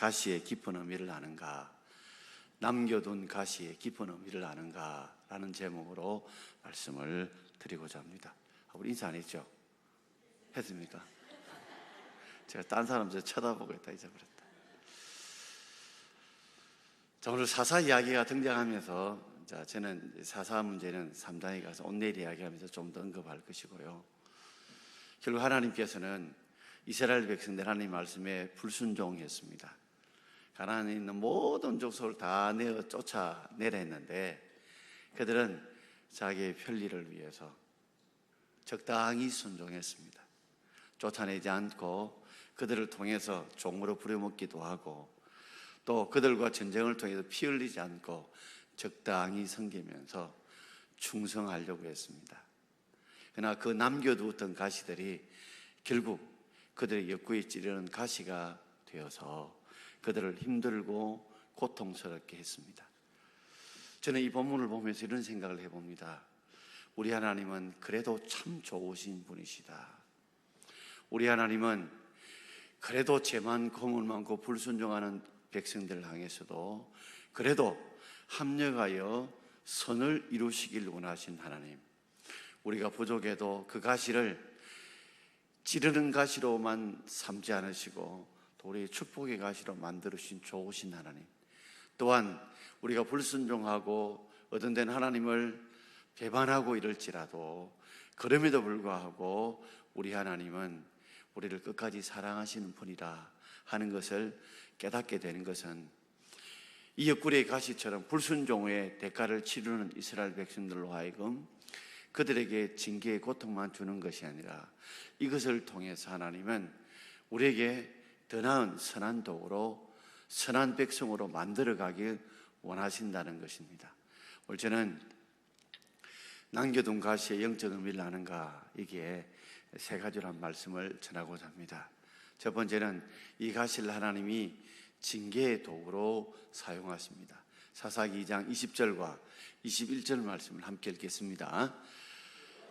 가시의 깊은 의미를 아는가? 남겨둔 가시의 깊은 의미를 아는가? 라는 제목으로 말씀을 드리고자 합니다. 아, 우리 인사 안 했죠? 했습니까? 제가 딴 사람 저 쳐다보고 있다 잊어버렸다. 자, 오늘 사사 이야기가 등장하면서 자, 저는 사사 문제는 3단에 가서 온내일 이야기하면서 좀 더 언급할 것이고요. 결국 하나님께서는 이스라엘 백성들 하나님 말씀에 불순종했습니다. 가나안에 있는 모든 족속을 다 내어 쫓아내려 했는데 그들은 자기의 편리를 위해서 적당히 순종했습니다. 쫓아내지 않고 그들을 통해서 종으로 부려먹기도 하고 또 그들과 전쟁을 통해서 피 흘리지 않고 적당히 섬기면서 충성하려고 했습니다. 그러나 그 남겨두었던 가시들이 결국 그들의 옆구리에 찌르는 가시가 되어서 그들을 힘들고 고통스럽게 했습니다. 저는 이 본문을 보면서 이런 생각을 해봅니다. 우리 하나님은 그래도 참 좋으신 분이시다. 우리 하나님은 그래도 죄만 거물 많고 불순종하는 백성들을 향해서도 그래도 합력하여 선을 이루시길 원하신 하나님. 우리가 부족해도 그 가시를 찌르는 가시로만 삼지 않으시고 또 우리 축복의 가시로 만들으신 좋으신 하나님. 또한 우리가 불순종하고 어떤된 하나님을 배반하고 이럴지라도 그럼에도 불구하고 우리 하나님은 우리를 끝까지 사랑하시는 분이라 하는 것을 깨닫게 되는 것은 이 옆구리의 가시처럼 불순종의 대가를 치르는 이스라엘 백성들로 하여금 그들에게 징계의 고통만 주는 것이 아니라 이것을 통해서 하나님은 우리에게 더 나은 선한 도구로 선한 백성으로 만들어 가길 원하신다는 것입니다. 오늘 저는 남겨둔 가시의 영적 의미를 아는가 이게 세 가지로 한 말씀을 전하고자 합니다. 첫 번째는 이 가시를 하나님이 징계의 도구로 사용하십니다. 사사기 2장 20절과 21절 말씀을 함께 읽겠습니다.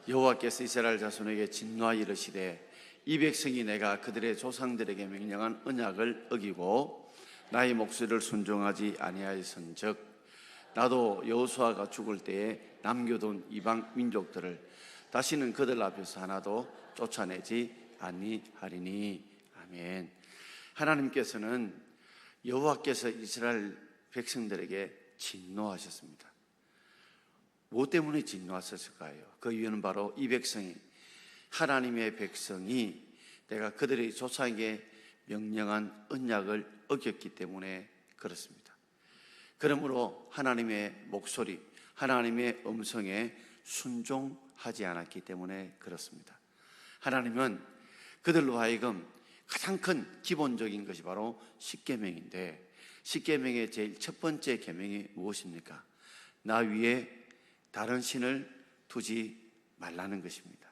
여호와께서 이스라엘 자손에게 진노하여 이르시되 이 백성이 내가 그들의 조상들에게 명령한 언약을 어기고 나의 목소리를 순종하지 아니하였은즉 나도 여호수아가 죽을 때에 남겨둔 이방 민족들을 다시는 그들 앞에서 하나도 쫓아내지 아니하리니 아멘. 하나님께서는 여호와께서 이스라엘 백성들에게 진노하셨습니다. 무엇 때문에 진노하셨을까요? 그 이유는 바로 이 백성이 하나님의 백성이 내가 그들의 조상에게 명령한 언약을 어겼기 때문에 그렇습니다. 그러므로 하나님의 목소리, 하나님의 음성에 순종하지 않았기 때문에 그렇습니다. 하나님은 그들로 하여금 가장 큰 기본적인 것이 바로 십계명인데 십계명의 제일 첫 번째 계명이 무엇입니까? 나 위에 다른 신을 두지 말라는 것입니다.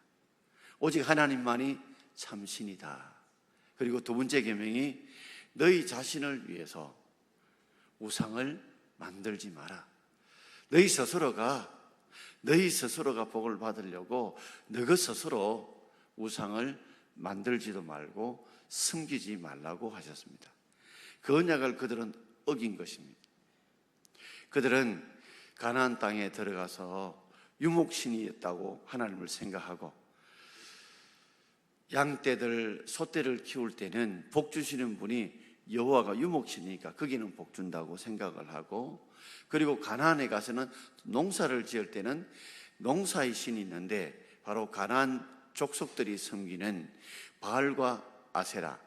오직 하나님만이 참신이다. 그리고 두 번째 계명이 너희 자신을 위해서 우상을 만들지 마라. 너희 스스로가 너희 스스로가 복을 받으려고 너희 스스로 우상을 만들지도 말고 숨기지 말라고 하셨습니다. 그 언약을 그들은 어긴 것입니다. 그들은 가나안 땅에 들어가서 유목신이었다고 하나님을 생각하고 양떼들, 소떼를 키울 때는 복 주시는 분이 여호와가 유목신이니까 거기는 복 준다고 생각을 하고 그리고 가나안에 가서는 농사를 지을 때는 농사의 신이 있는데 바로 가나안 족속들이 섬기는 바알과 아세라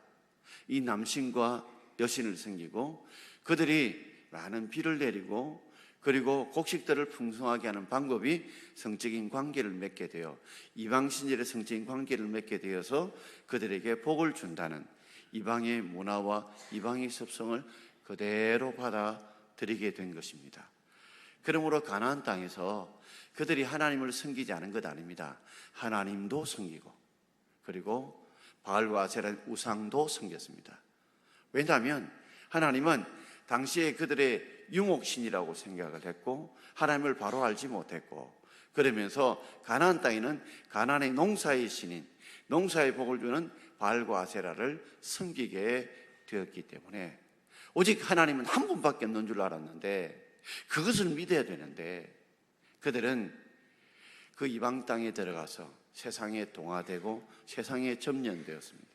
이 남신과 여신을 섬기고 그들이 많은 비를 내리고 그리고 곡식들을 풍성하게 하는 방법이 성적인 관계를 맺게 되어 이방 신들의 성적인 관계를 맺게 되어서 그들에게 복을 준다는 이방의 문화와 이방의 습성을 그대로 받아들이게 된 것입니다. 그러므로 가나안 땅에서 그들이 하나님을 섬기지 않은 것 아닙니다. 하나님도 섬기고 그리고 바알과 아세라 우상도 섬겼습니다. 왜냐하면 하나님은 당시에 그들의 유목신이라고 생각을 했고 하나님을 바로 알지 못했고 그러면서 가나안 땅에는 가나안의 농사의 신인 농사의 복을 주는 바알과 아세라를 섬기게 되었기 때문에 오직 하나님은 한 분밖에 없는 줄 알았는데 그것을 믿어야 되는데 그들은 그 이방 땅에 들어가서 세상에 동화되고 세상에 점령되었습니다.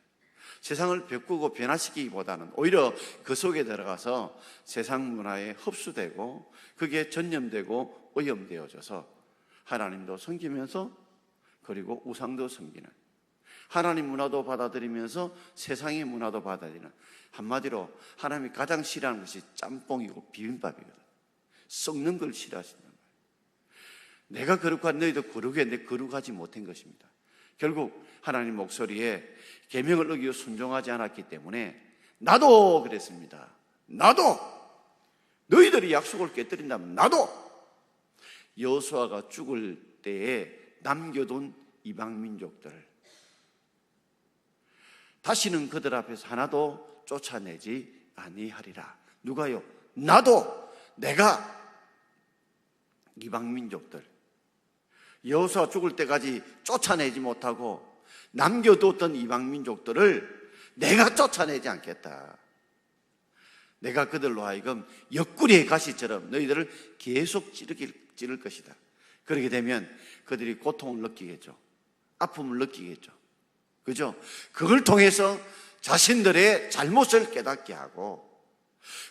세상을 바꾸고 변화시키기보다는 오히려 그 속에 들어가서 세상 문화에 흡수되고 그게 전염되고 오염되어져서 하나님도 섬기면서 그리고 우상도 섬기는 하나님 문화도 받아들이면서 세상의 문화도 받아들이는 한마디로 하나님이 가장 싫어하는 것이 짬뽕이고 비빔밥이거든. 썩는 걸 싫어하신단 말이에요. 내가 거룩한 너희도 거룩했는데 거룩하지 못한 것입니다. 결국 하나님 목소리에 계명을 어기고 순종하지 않았기 때문에 나도 그랬습니다. 나도 너희들이 약속을 깨뜨린다면 나도 여호수아가 죽을 때에 남겨둔 이방 민족들을 다시는 그들 앞에서 하나도 쫓아내지 아니하리라. 누가요? 나도 내가 이방 민족들 여호수아 죽을 때까지 쫓아내지 못하고 남겨뒀던 이방 민족들을 내가 쫓아내지 않겠다. 내가 그들로 하여금 옆구리의 가시처럼 너희들을 계속 찌르길, 찌를 것이다. 그렇게 되면 그들이 고통을 느끼겠죠. 아픔을 느끼겠죠. 그죠? 그걸 통해서 자신들의 잘못을 깨닫게 하고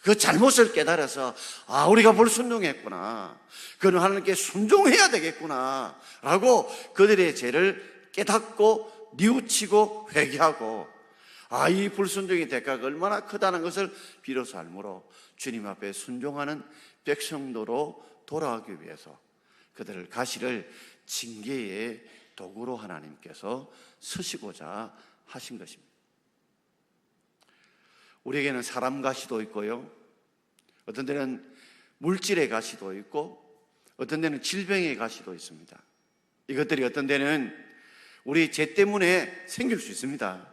그 잘못을 깨달아서 아 우리가 불순종했구나. 그는 하나님께 순종해야 되겠구나. 라고 그들의 죄를 깨닫고 뉘우치고 회개하고 아 이 불순종의 대가가 얼마나 크다는 것을 비로소 알므로 주님 앞에 순종하는 백성도로 돌아가기 위해서 그들을 가시를 징계의 도구로 하나님께서 쓰시고자 하신 것입니다. 우리에게는 사람 가시도 있고요. 어떤 데는 물질의 가시도 있고 어떤 데는 질병의 가시도 있습니다. 이것들이 어떤 데는 우리 죄 때문에 생길 수 있습니다.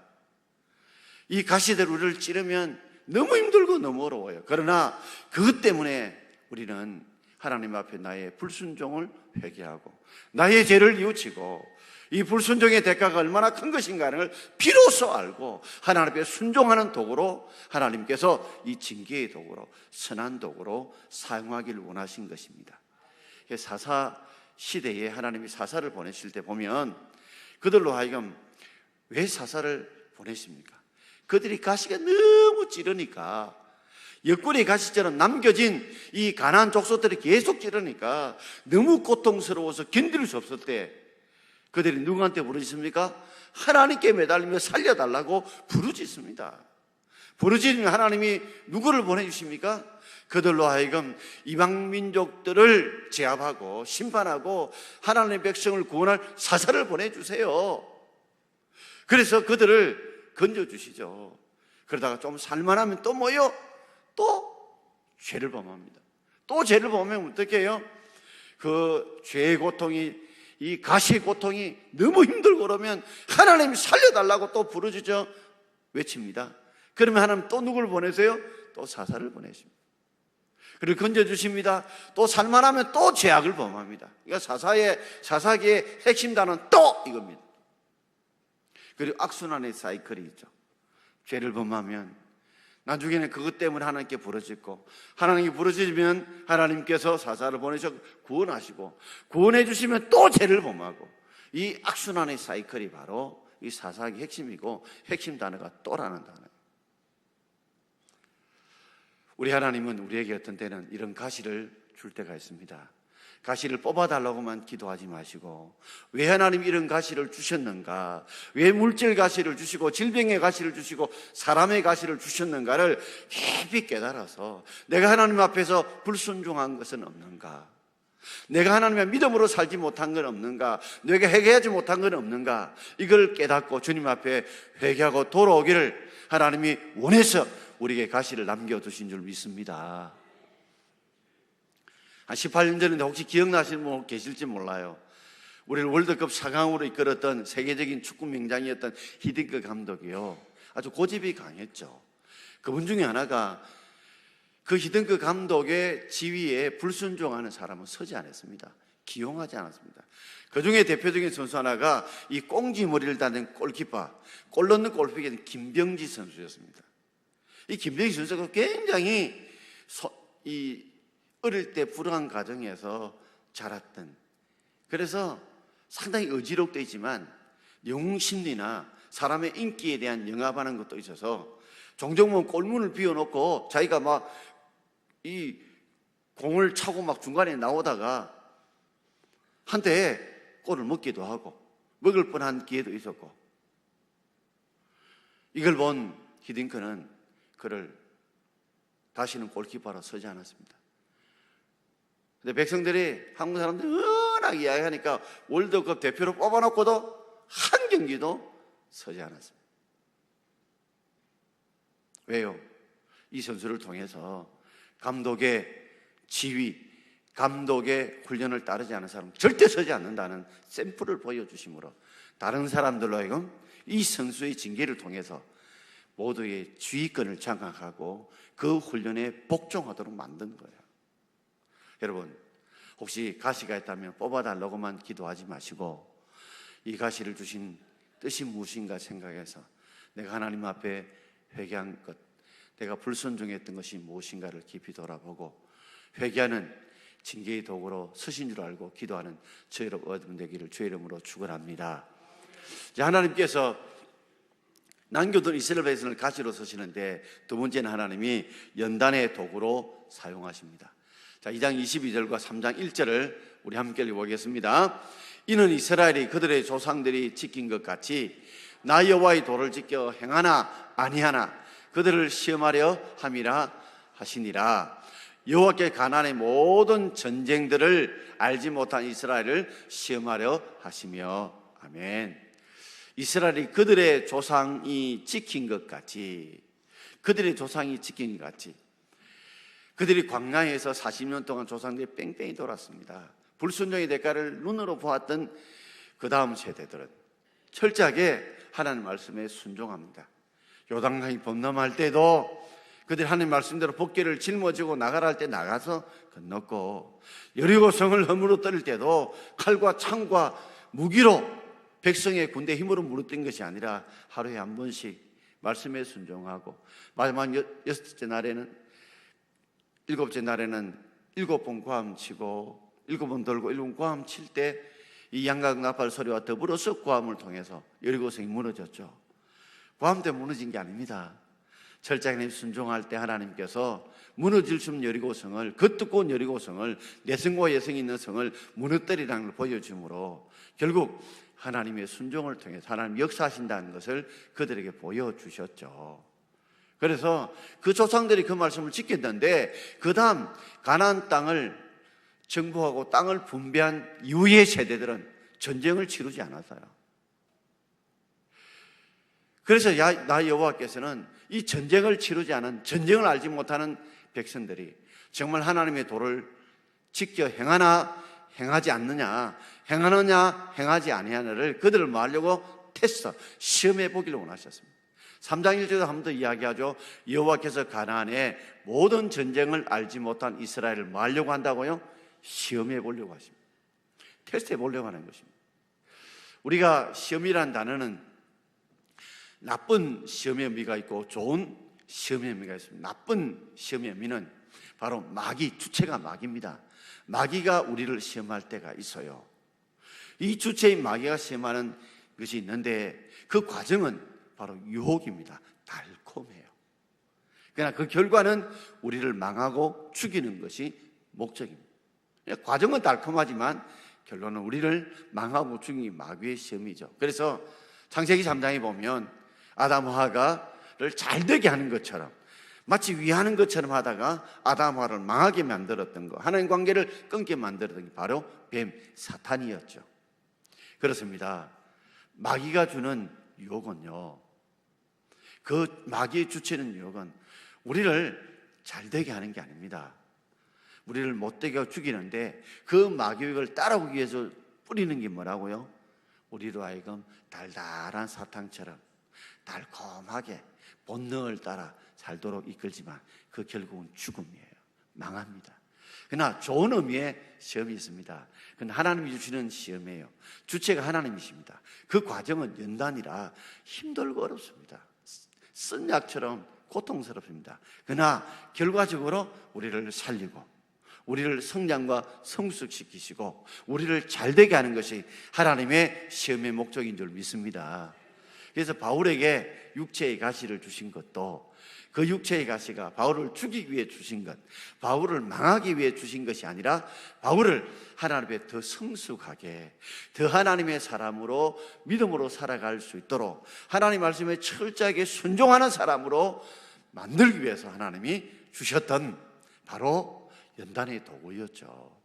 이 가시들 우리를 찌르면 너무 힘들고 너무 어려워요. 그러나 그것 때문에 우리는 하나님 앞에 나의 불순종을 회개하고 나의 죄를 뉘우치고 이 불순종의 대가가 얼마나 큰 것인가를 비로소 알고 하나님 앞에 순종하는 도구로 하나님께서 이 징계의 도구로 선한 도구로 사용하기를 원하신 것입니다. 사사 시대에 하나님이 사사를 보내실 때 보면 그들로 하여금 왜 사사를 보내십니까? 그들이 가시가 너무 찌르니까 옆구리 가시처럼 남겨진 이 가난 족속들이 계속 찌르니까 너무 고통스러워서 견딜 수 없을 때 그들이 누구한테 부르짖습니까? 하나님께 매달리며 살려달라고 부르짖습니다. 부르짖으면 하나님이 누구를 보내주십니까? 그들로 하여금 이방 민족들을 제압하고 심판하고 하나님의 백성을 구원할 사사를 보내주세요. 그래서 그들을 건져주시죠. 그러다가 좀 살만하면 또 뭐요? 또 죄를 범합니다. 또 죄를 범하면 어떻게 해요? 그 죄의 고통이 이 가시의 고통이 너무 힘들고 그러면 하나님 살려달라고 또 부르짖어 외칩니다. 그러면 하나님 또 누구를 보내세요? 또 사사를 보내십니다. 그리고 건져주십니다. 또 살만하면 또 죄악을 범합니다. 그러니까 사사의, 사사기의 핵심 단어는 또 이겁니다. 그리고 악순환의 사이클이 있죠. 죄를 범하면 나중에는 그것 때문에 하나님께 부르짖고 하나님께 부르짖으면 하나님께서 사사를 보내셔 구원하시고 구원해 주시면 또 죄를 범하고 이 악순환의 사이클이 바로 이 사사기 핵심이고 핵심 단어가 또라는 단어예요. 우리 하나님은 우리에게 어떤 때는 이런 가시를 줄 때가 있습니다. 가시를 뽑아달라고만 기도하지 마시고 왜 하나님 이런 가시를 주셨는가? 왜 물질 가시를 주시고 질병의 가시를 주시고 사람의 가시를 주셨는가를 깊이 깨달아서 내가 하나님 앞에서 불순종한 것은 없는가? 내가 하나님의 믿음으로 살지 못한 건 없는가? 내가 회개하지 못한 건 없는가? 이걸 깨닫고 주님 앞에 회개하고 돌아오기를 하나님이 원해서 우리에게 가시를 남겨두신 줄 믿습니다 한 18년 전인데 혹시 기억나시는 분 계실지 몰라요. 우리를 월드컵 4강으로 이끌었던 세계적인 축구 명장이었던 히딩크 감독이요. 아주 고집이 강했죠. 그분 중에 하나가 그 히딩크 감독의 지위에 불순종하는 사람은 서지 않았습니다. 기용하지 않았습니다. 그 중에 대표적인 선수 하나가 이 꽁지 머리를 다는 골키퍼, 골 넣는 골키퍼 김병지 선수였습니다. 이 김병희 선수가 굉장히 소- 이 어릴 때 불우한 가정에서 자랐던 그래서 상당히 어지럽돼 있지만 영웅 심리나 사람의 인기에 대한 영합하는 것도 있어서 종종 보면 골문을 비워놓고 자기가 막 이 공을 차고 막 중간에 나오다가 한때 골을 먹기도 하고 먹을 뻔한 기회도 있었고 이걸 본 히딩크는 그를 다시는 골키퍼로 서지 않았습니다. 근데 백성들이 한국 사람들이 워낙 이야기하니까 월드컵 대표로 뽑아놓고도 한 경기도 서지 않았습니다. 왜요? 이 선수를 통해서 감독의 지휘, 감독의 훈련을 따르지 않은 사람 절대 서지 않는다는 샘플을 보여주심으로 다른 사람들로 하여금 이 선수의 징계를 통해서 모두의 주의권을 장악하고 그 훈련에 복종하도록 만든 거예요. 여러분, 혹시 가시가 있다면 뽑아달라고만 기도하지 마시고 이 가시를 주신 뜻이 무엇인가 생각해서 내가 하나님 앞에 회개한 것, 내가 불순종했던 것이 무엇인가를 깊이 돌아보고 회개하는 징계의 도구로 서신 줄 알고 기도하는 저 여러분 되기를 주의 이름으로 축원합니다. 이제 하나님께서 남겨둔 이스라엘 백성을 가시로 서시는데 두 번째는 하나님이 연단의 도구로 사용하십니다. 자, 2장 22절과 3장 1절을 우리 함께 읽어보겠습니다. 이는 이스라엘이 그들의 조상들이 지킨 것 같이 나 여호와의 도를 지켜 행하나 아니하나 그들을 시험하려 함이라 하시니라. 여호와께 가난의 모든 전쟁들을 알지 못한 이스라엘을 시험하려 하시며 아멘. 이스라엘이 그들의 조상이 지킨 것 같이 그들의 조상이 지킨 것 같이 그들이 광야에서 40년 동안 조상들이 뺑뺑이 돌았습니다. 불순종의 대가를 눈으로 보았던 그 다음 세대들은 철저하게 하나님 말씀에 순종합니다. 요단강이 범람할 때도 그들이 하나님 말씀대로 복귀를 짊어지고 나가라 할 때 나가서 건넜고 여리고성을 허물어뜨릴 때도 칼과 창과 무기로 백성의 군대 힘으로 무너뜨린 것이 아니라 하루에 한 번씩 말씀에 순종하고 마지막 여- 여섯째 날에는 일곱째 날에는 일곱 번 고함 치고 일곱 번 돌고 일곱 번 고함 칠 때 이 양각 나팔 소리와 더불어서 고함을 통해서 여리고성이 무너졌죠. 고함 때문에 무너진 게 아닙니다. 철장에 순종할 때 하나님께서 무너질 수 없는 여리고성을 그 두꺼운 여리고성을 내성과 예성이 있는 성을 무너뜨리라는 걸 보여주므로 결국 하나님의 순종을 통해서 하나님 역사하신다는 것을 그들에게 보여주셨죠. 그래서 그 조상들이 그 말씀을 지켰는데 그 다음 가나안 땅을 정복하고 땅을 분배한 이후의 세대들은 전쟁을 치르지 않았어요. 그래서 야- 나 여호와께서는 이 전쟁을 치르지 않은 전쟁을 알지 못하는 백성들이 정말 하나님의 도를 지켜 행하나 행하지 않느냐 행하느냐 행하지 아니하느냐를 그들을 뭐 하려고 테스트 시험해 보기를 원하셨습니다. 3장 1절에도 한번 더 이야기하죠. 여호와께서 가나안의 모든 전쟁을 알지 못한 이스라엘을 뭐 하려고 한다고요? 시험해 보려고 하십니다. 테스트해 보려고 하는 것입니다. 우리가 시험이라는 단어는 나쁜 시험의 의미가 있고 좋은 시험의 의미가 있습니다. 나쁜 시험의 의미는 바로 마귀, 주체가 마귀입니다. 마귀가 우리를 시험할 때가 있어요. 이 주체인 마귀가 시험하는 것이 있는데 그 과정은 바로 유혹입니다. 달콤해요. 그러나 그 결과는 우리를 망하고 죽이는 것이 목적입니다. 과정은 달콤하지만 결론은 우리를 망하고 죽이는 게 마귀의 시험이죠. 그래서 창세기 3장에 보면 아담과 하가를 잘 되게 하는 것처럼 마치 위하는 것처럼 하다가 아담과 하를 망하게 만들었던 거 하나님 관계를 끊게 만들었던 게 바로 뱀 사탄이었죠. 그렇습니다. 마귀가 주는 유혹은요. 그 마귀의 주체는 유혹은 우리를 잘 되게 하는 게 아닙니다. 우리를 못되게 하고 죽이는데 그 마귀를 따라오기 위해서 뿌리는 게 뭐라고요? 우리로 하여금 달달한 사탕처럼 달콤하게 본능을 따라 살도록 이끌지만 그 결국은 죽음이에요. 망합니다. 그러나 좋은 의미의 시험이 있습니다. 그건 하나님이 주시는 시험이에요. 주체가 하나님이십니다. 그 과정은 연단이라 힘들고 어렵습니다. 쓴 약처럼 고통스럽습니다. 그러나 결과적으로 우리를 살리고 우리를 성장과 성숙시키시고 우리를 잘되게 하는 것이 하나님의 시험의 목적인 줄 믿습니다. 그래서 바울에게 육체의 가시를 주신 것도 그 육체의 가시가 바울을 죽이기 위해 주신 것, 바울을 망하기 위해 주신 것이 아니라 바울을 하나님의 더 성숙하게, 더 하나님의 사람으로 믿음으로 살아갈 수 있도록 하나님 말씀에 철저하게 순종하는 사람으로 만들기 위해서 하나님이 주셨던 바로 연단의 도구였죠.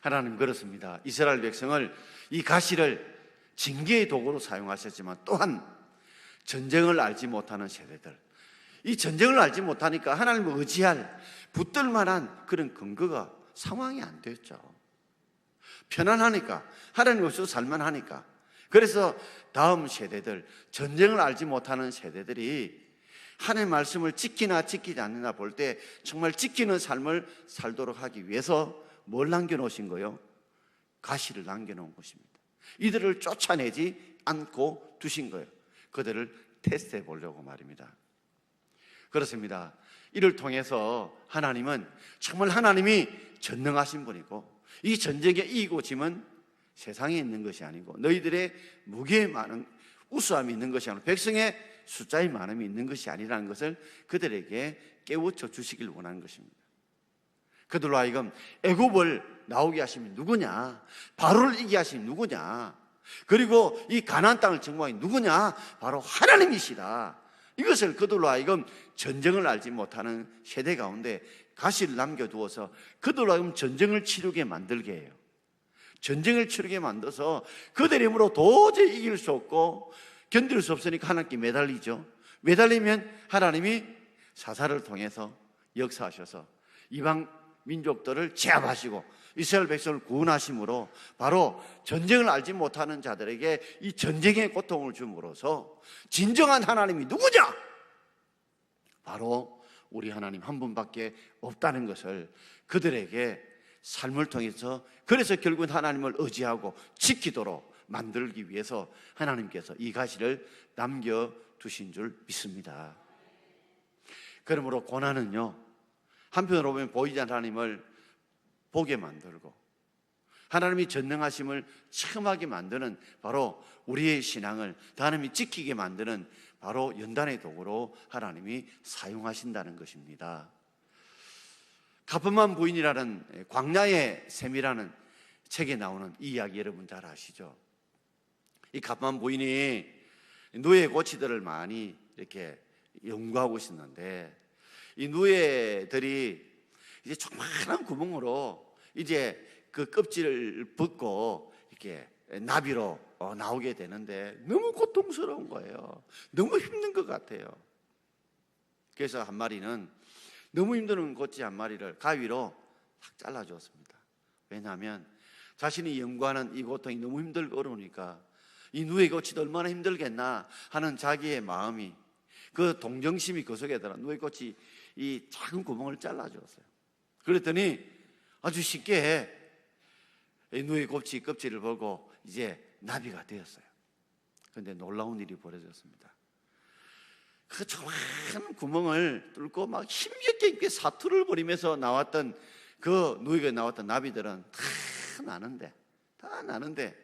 하나님 그렇습니다. 이스라엘 백성을 이 가시를 징계의 도구로 사용하셨지만 또한 전쟁을 알지 못하는 세대들. 이 전쟁을 알지 못하니까 하나님을 의지할 붙들 만한 그런 근거가 상황이 안 됐죠. 편안하니까 하나님 없이도 살만하니까. 그래서 다음 세대들 전쟁을 알지 못하는 세대들이 하나님의 말씀을 지키나 지키지 않느냐 볼 때 정말 지키는 삶을 살도록 하기 위해서 뭘 남겨놓으신 거요? 가시를 남겨놓은 것입니다. 이들을 쫓아내지 않고 두신 거예요. 그들을 테스트해 보려고 말입니다. 그렇습니다. 이를 통해서 하나님은 정말 하나님이 전능하신 분이고 이 전쟁에 이기고 짐은 세상에 있는 것이 아니고 너희들의 무게에 많은 우수함이 있는 것이 아니고 백성의 숫자의 많음이 있는 것이 아니라는 것을 그들에게 깨우쳐 주시길 원하는 것입니다. 그들로 하여금 애굽을 나오게 하신 누구냐? 바로를 하신 누구냐? 그리고 이 가나안 땅을 정복한 누구냐? 바로 하나님이시다. 이것을 그들로 하여금 전쟁을 알지 못하는 세대 가운데 가시를 남겨두어서 그들로 하여금 전쟁을 치르게 만들게 해요. 전쟁을 치르게 만들어서 그들의 힘으로 도저히 이길 수 없고 견딜 수 없으니까 하나님께 매달리죠. 매달리면 하나님이 사사를 통해서 역사하셔서 이방 민족들을 제압하시고 이스라엘 백성을 구원하심으로 바로 전쟁을 알지 못하는 자들에게 이 전쟁의 고통을 줌으로써 진정한 하나님이 누구냐? 바로 우리 하나님 한 분밖에 없다는 것을 그들에게 삶을 통해서 그래서 결국은 하나님을 의지하고 지키도록 만들기 위해서 하나님께서 이 가시를 남겨 두신 줄 믿습니다. 그러므로 고난은요 한편으로 보면 보이지 않는 하나님을 보게 만들고 하나님이 전능하심을 체험하게 만드는 바로 우리의 신앙을 하나님이 지키게 만드는 바로 연단의 도구로 하나님이 사용하신다는 것입니다. 가품한 부인이라는 광야의 셈이라는 책에 나오는 이 이야기 여러분 잘 아시죠? 이 가품한 부인이 노예 고치들을 많이 이렇게 연구하고 있었는데 이 노예들이 이제 조그마한 구멍으로 이제 그 껍질을 벗고 이렇게 나비로 어, 나오게 되는데 너무 고통스러운 거예요. 너무 힘든 것 같아요. 그래서 한 마리는 너무 힘드는 고치 한 마리를 가위로 탁 잘라주었습니다. 왜냐하면 자신이 연구하는 이 고통이 너무 힘들고 어려우니까 이 누에 고치도 얼마나 힘들겠나 하는 자기의 마음이 그 동정심이 그 속에 들어 누에 고치 이 작은 구멍을 잘라주었어요. 그랬더니 아주 쉽게 누의 껍질 껍질을 보고 이제 나비가 되었어요. 그런데 놀라운 일이 벌어졌습니다. 그 조그만 구멍을 뚫고 막 힘겹게 있게 사투를 벌이면서 나왔던 그 누이가 나왔던 나비들은 다 나는데 다 나는데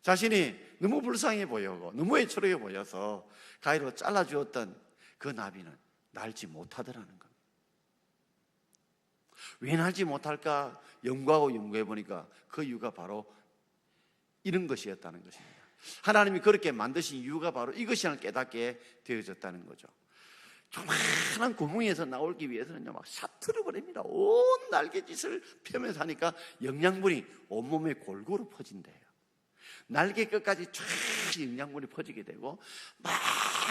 자신이 너무 불쌍해 보이고 너무 애처로해 보여서 가위로 잘라주었던 그 나비는 날지 못하더라는 겁니다. 왜 날지 못할까 연구하고 연구해 보니까 그 이유가 바로 이런 것이었다는 것입니다. 하나님이 그렇게 만드신 이유가 바로 이것이라는 깨닫게 되어졌다는 거죠. 조그만한 구멍에서 나오기 위해서는요, 막 사투를 벌입니다. 온 날개짓을 펴면서 하니까 영양분이 온몸에 골고루 퍼진대요. 날개 끝까지 쫙 영양분이 퍼지게 되고, 막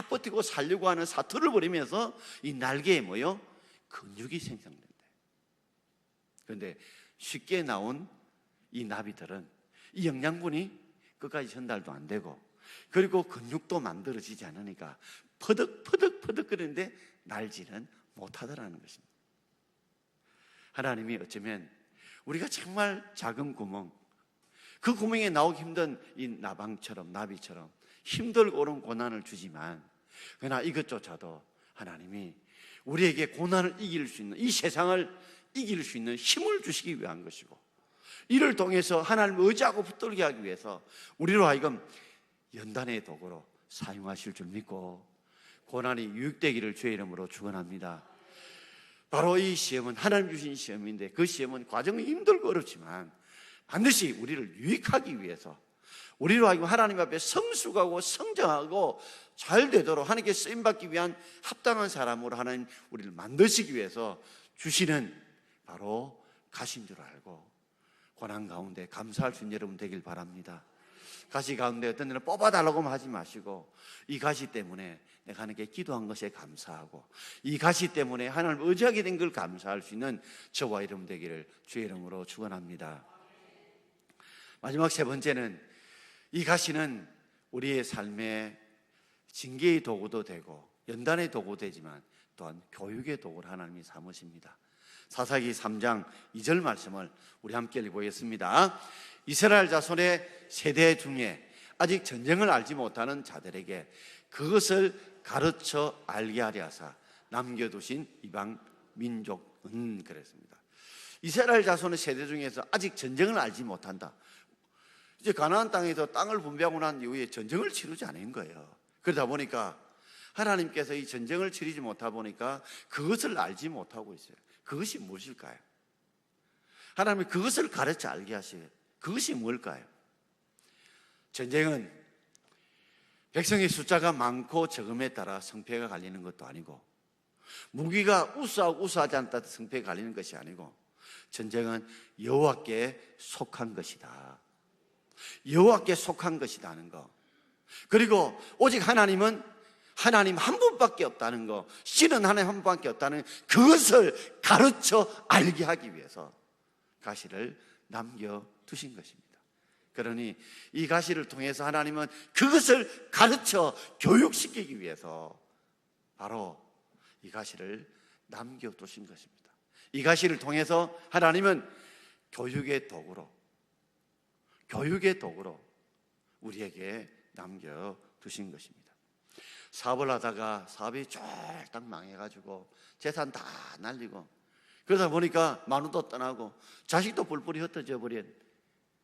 버티고 살려고 하는 사투를 벌이면서 이 날개에 뭐요? 근육이 생성된대요. 그런데 쉽게 나온 이 나비들은 이 영양분이 끝까지 전달도 안 되고 그리고 근육도 만들어지지 않으니까 퍼득퍼득 퍼득 그러는데 날지는 못하더라는 것입니다. 하나님이 어쩌면 우리가 정말 작은 구멍 그 구멍에 나오기 힘든 이 나방처럼 나비처럼 힘들고 오른 고난을 주지만 그러나 이것조차도 하나님이 우리에게 고난을 이길 수 있는 이 세상을 이길 수 있는 힘을 주시기 위한 것이고 이를 통해서 하나님을 의지하고 붙들게 하기 위해서 우리로 하여금 연단의 도구로 사용하실 줄 믿고 고난이 유익되기를 주의 이름으로 축원합니다. 바로 이 시험은 하나님 주신 시험인데 그 시험은 과정이 힘들고 어렵지만 반드시 우리를 유익하기 위해서 우리로 하여금 하나님 앞에 성숙하고 성장하고 잘 되도록 하나님께 쓰임 받기 위한 합당한 사람으로 하나님 우리를 만드시기 위해서 주시는 바로 가신 줄 알고 고난 가운데 감사할 수 있는 여러분 되길 바랍니다. 가시 가운데 어떤 일을 뽑아달라고만 하지 마시고 이 가시 때문에 내가 하나님께 기도한 것에 감사하고 이 가시 때문에 하나님을 의지하게 된 걸 감사할 수 있는 저와 이름 되기를 주의 이름으로 축원합니다. 마지막 세 번째는 이 가시는 우리의 삶의 징계의 도구도 되고 연단의 도구 되지만 또한 교육의 도구를 하나님이 삼으십니다. 사사기 3장 2절 말씀을 우리 함께 읽어보겠습니다. 이스라엘 자손의 세대 중에 아직 전쟁을 알지 못하는 자들에게 그것을 가르쳐 알게 하려 하사 남겨두신 이방 민족은 그랬습니다. 이스라엘 자손의 세대 중에서 아직 전쟁을 알지 못한다. 이제 가나안 땅에서 땅을 분배하고 난 이후에 전쟁을 치르지 않은 거예요. 그러다 보니까 하나님께서 이 전쟁을 치르지 못하다 보니까 그것을 알지 못하고 있어요. 그것이 무엇일까요? 하나님이 그것을 가르쳐 알게 하시요 그것이 뭘까요? 전쟁은 백성의 숫자가 많고 적음에 따라 성패가 갈리는 것도 아니고 무기가 우수하고 우수하지 않다 성패가 갈리는 것이 아니고 전쟁은 여호와께 속한 것이다. 여호와께 속한 것이다는 거. 그리고 오직 하나님은 하나님 한 분밖에 없다는 거, 신은 하나님 한 분밖에 없다는 그것을 가르쳐 알게 하기 위해서 가시를 남겨 두신 것입니다. 그러니 이 가시를 통해서 하나님은 그것을 가르쳐 교육시키기 위해서 바로 이 가시를 남겨 두신 것입니다. 이 가시를 통해서 하나님은 교육의 도구로 교육의 도구로 우리에게 남겨 두신 것입니다. 사업을 하다가 사업이 쫄딱 망해가지고 재산 다 날리고 그러다 보니까 마누도 떠나고 자식도 뿔뿔이 흩어져 버린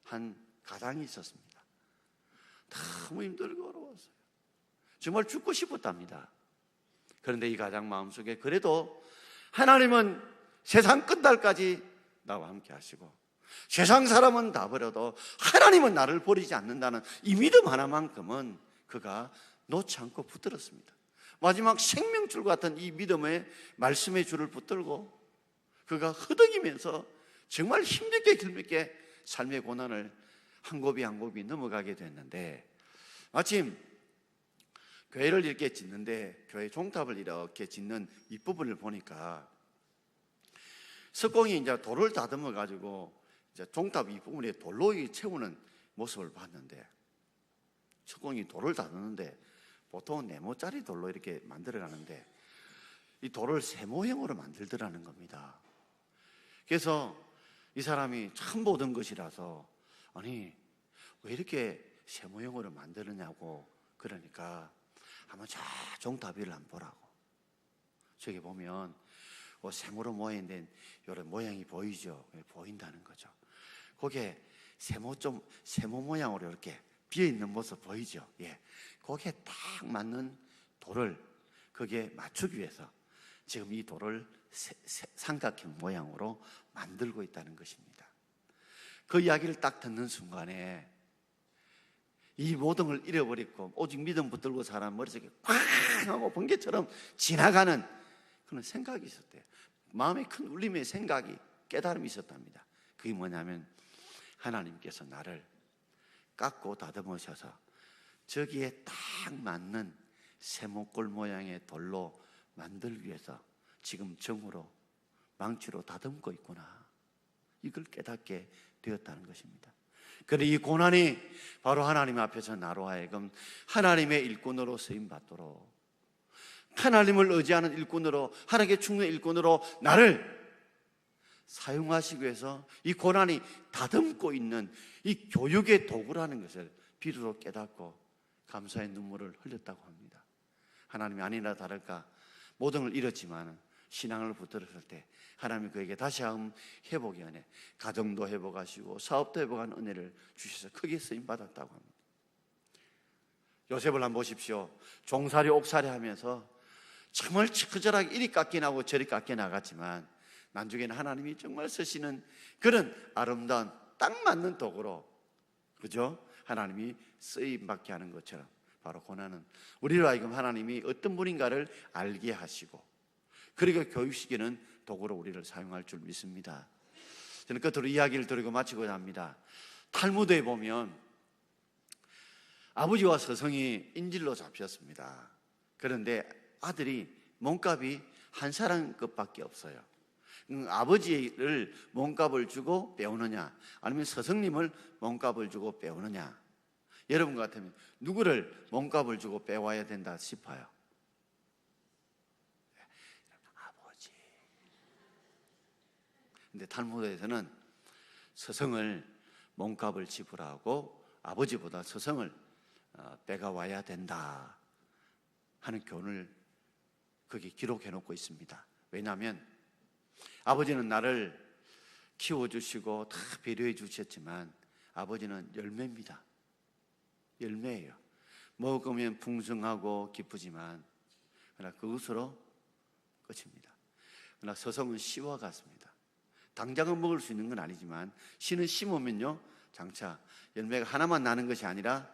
한 가장이 있었습니다. 너무 힘들고 어려웠어요. 정말 죽고 싶었답니다. 그런데 이 가장 마음속에 그래도 하나님은 세상 끝날까지 나와 함께 하시고 세상 사람은 다 버려도 하나님은 나를 버리지 않는다는 이 믿음 하나만큼은 그가 놓지 않고 붙들었습니다. 마지막 생명줄 같은 이 믿음의 말씀의 줄을 붙들고 그가 허덕이면서 정말 힘들게 길게 삶의 고난을 한 곱이 한 곱이 넘어가게 됐는데 마침 교회를 이렇게 짓는데 교회 종탑을 이렇게 짓는 이 부분을 보니까 석공이 이제 돌을 다듬어 가지고 이제 종탑 이 부분에 돌로 채우는 모습을 봤는데 석공이 돌을 다듬는데 보통 네모짜리 돌로 이렇게 만들어 가는데 이 돌을 세모형으로 만들더라는 겁니다. 그래서 이 사람이 처음 보던 것이라서 아니 왜 이렇게 세모형으로 만드느냐고 그러니까 한번 저 종탑위를 한번 보라고. 저기 보면 어, 세모로 모양된 이런 모양이 보이죠? 보인다는 거죠 거기에 세모 좀 세모 모양으로 이렇게 비어 있는 모습 보이죠 예 거기에 딱 맞는 돌을 거기에 맞추기 위해서 지금 이 돌을 세- 세- 삼각형 모양으로 만들고 있다는 것입니다. 그 이야기를 딱 듣는 순간에 이 모든 걸 잃어버리고 오직 믿음 붙들고 사람 머릿속에 꽝 하고 번개처럼 지나가는 그런 생각이 있었대요. 마음에 큰 울림의 생각이 깨달음이 있었답니다. 그게 뭐냐면 하나님께서 나를 깎고 다듬으셔서 저기에 딱 맞는 세모꼴 모양의 돌로 만들기 위해서 지금 정으로 망치로 다듬고 있구나. 이걸 깨닫게 되었다는 것입니다. 그래 이 고난이 바로 하나님 앞에서 나로 하여금 하나님의 일꾼으로 쓰임 받도록 하나님을 의지하는 일꾼으로 하나님께 충는 일꾼으로 나를 사용하시기 위해서 이 고난이 다듬고 있는 이 교육의 도구라는 것을 비로소 깨닫고 감사의 눈물을 흘렸다고 합니다. 하나님이 아니나 다를까 모든 걸 잃었지만 신앙을 붙들었을 때 하나님이 그에게 다시 한번 회복의 은혜, 가정도 회복하시고 사업도 회복한 은혜를 주셔서 크게 쓰임 받았다고 합니다. 요셉을 한번 보십시오. 종살이 옥살이 하면서 정말 처절하게 이리 깎여 나고 저리 깎여 나갔지만 나중에는 하나님이 정말 쓰시는 그런 아름다운 딱 맞는 도구로 그죠? 하나님이 쓰임 받게 하는 것처럼 바로 고난은 우리로 하여금 하나님이 어떤 분인가를 알게 하시고 그리고 교육시키는 도구로 우리를 사용할 줄 믿습니다. 저는 끝으로 이야기를 드리고 마치고자 합니다. 탈무드에 보면 아버지와 서성이 인질로 잡혔습니다. 그런데 아들이 몸값이 한 사람 것밖에 없어요. 음, 아버지를 몸값을 주고 배우느냐, 아니면 서성님을 몸값을 주고 배우느냐. 여러분 같으면 누구를 몸값을 주고 배워야 된다 싶어요. 아버지. 근데 탈무드에서는 서성을 몸값을 지불하고 아버지보다 서성을 어, 빼가 와야 된다 하는 교훈을 거기 기록해 놓고 있습니다. 왜냐하면 아버지는 나를 키워주시고 다 배려해 주셨지만 아버지는 열매입니다. 열매예요. 먹으면 풍성하고 기쁘지만 그러나 그것으로 끝입니다. 그러나 서성은 씨와 같습니다. 당장은 먹을 수 있는 건 아니지만 씨는 심으면요 장차 열매가 하나만 나는 것이 아니라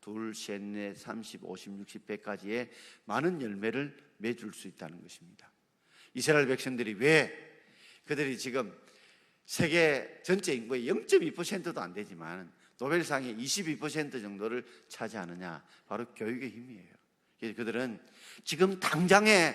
둘, 셋, 넷, 삼십, 오십, 육십, 백까지의 많은 열매를 맺을 수 있다는 것입니다. 이스라엘 백성들이 왜 그들이 지금 세계 전체 인구의 0.2%도 안 되지만 노벨상의 22% 정도를 차지하느냐 바로 교육의 힘이에요. 그들은 지금 당장에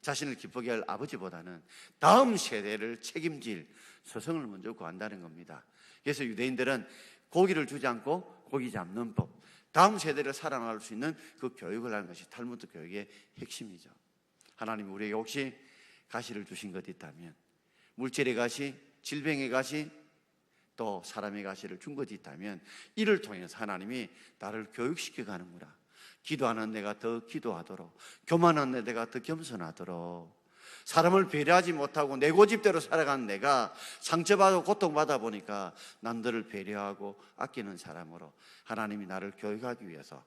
자신을 기쁘게 할 아버지보다는 다음 세대를 책임질 서성을 먼저 구한다는 겁니다. 그래서 유대인들은 고기를 주지 않고 고기 잡는 법, 다음 세대를 살아나갈 수 있는 그 교육을 하는 것이 탈무드 교육의 핵심이죠. 하나님 우리에게 혹시 가시를 주신 것 있다면 물질의 가시, 질병의 가시, 또 사람의 가시를 준 것이 있다면 이를 통해서 하나님이 나를 교육시켜 가는구나. 기도하는 내가 더 기도하도록, 교만한 내가 더 겸손하도록, 사람을 배려하지 못하고 내 고집대로 살아가는 내가 상처받고 고통받아 보니까 남들을 배려하고 아끼는 사람으로 하나님이 나를 교육하기 위해서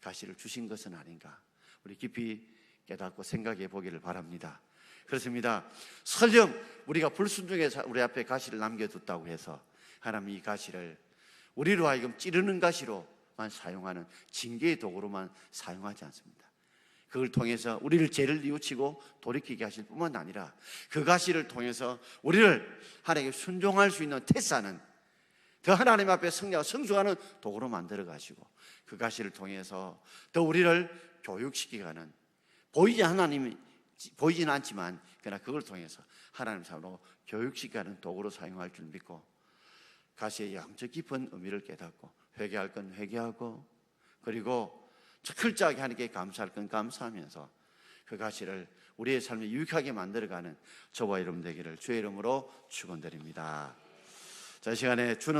가시를 주신 것은 아닌가. 우리 깊이 깨닫고 생각해 보기를 바랍니다. 그렇습니다. 설령 우리가 불순종해서 우리 앞에 가시를 남겨뒀다고 해서 하나님 이 가시를 우리로 하여금 찌르는 가시로만 사용하는 징계의 도구로만 사용하지 않습니다. 그걸 통해서 우리를 죄를 뉘우치고 돌이키게 하실 뿐만 아니라 그 가시를 통해서 우리를 하나님께 순종할 수 있는 태사는 더 하나님 앞에 성령 성숙하는 도구로 만들어 가시고 그 가시를 통해서 더 우리를 교육시키가는 보이지 하나님이 보이지는 않지만 그러나 그걸 통해서 하나님 삶으로 교육시키는 도구로 사용할 줄 믿고 가시의 양적 깊은 의미를 깨닫고 회개할 건 회개하고 그리고 철저하게 하나님께 감사할 건 감사하면서 그 가시를 우리의 삶에 유익하게 만들어가는 저와 여러분 되기를 주의 이름으로 축원드립니다. 자, 이 시간에 주는